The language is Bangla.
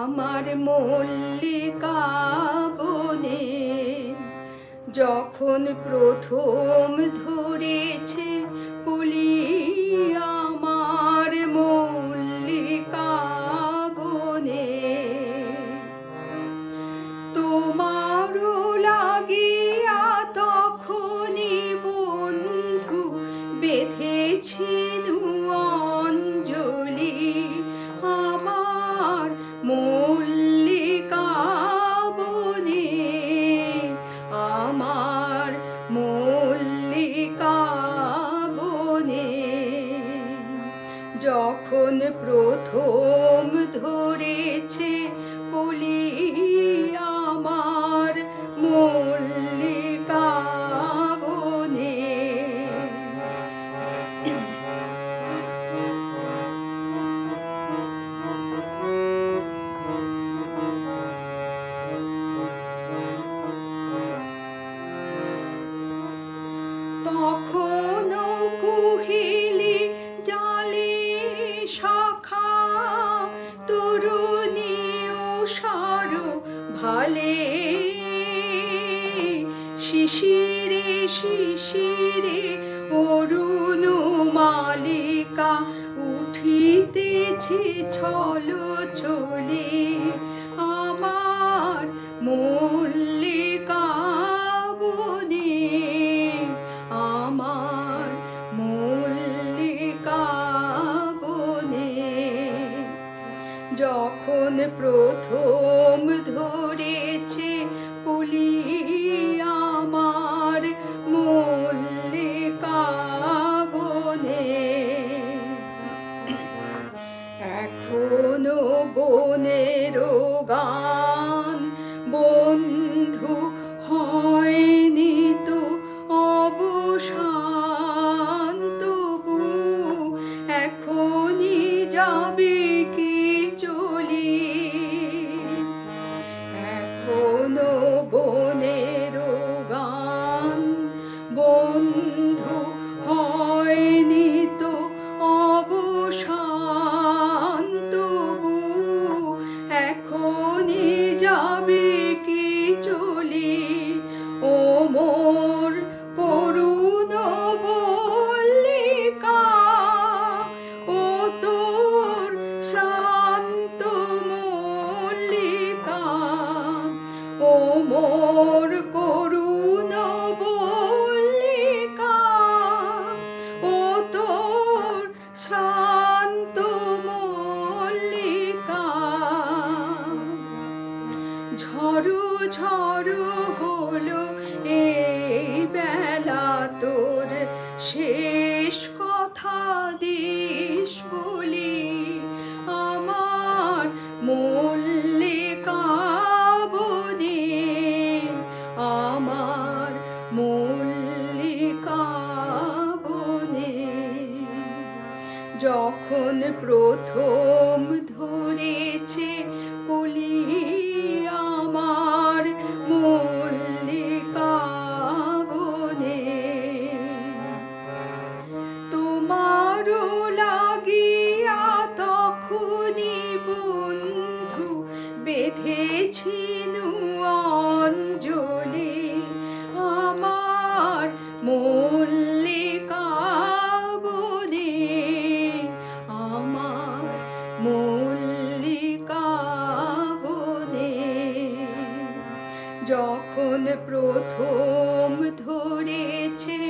আমার মল্লিকা বনে যখন প্রথম ধরেছে কলি আমার আমার মল্লিকাবনে। যখন প্রথম ধরেছে শিশিরে শিশিরে অরুণ মালিকা উঠিতেছে ছল চলে আমার মল্লিকা বনে, আমার মল্লিকা বনে। যখন প্রথম ধরেছে কলি বনের গান। বন্ধু হয়নি তো তবু এখনই যাবে কি চলি? এখনও বনের চলি আমার যখন প্রথম ধরেছে কলি আমার মল্লিকা বনে তোমারও বেঁধেছি অঞ্জলি আমার মল্লিকা বনে আমার মল্লিকা যখন প্রথম ধরেছে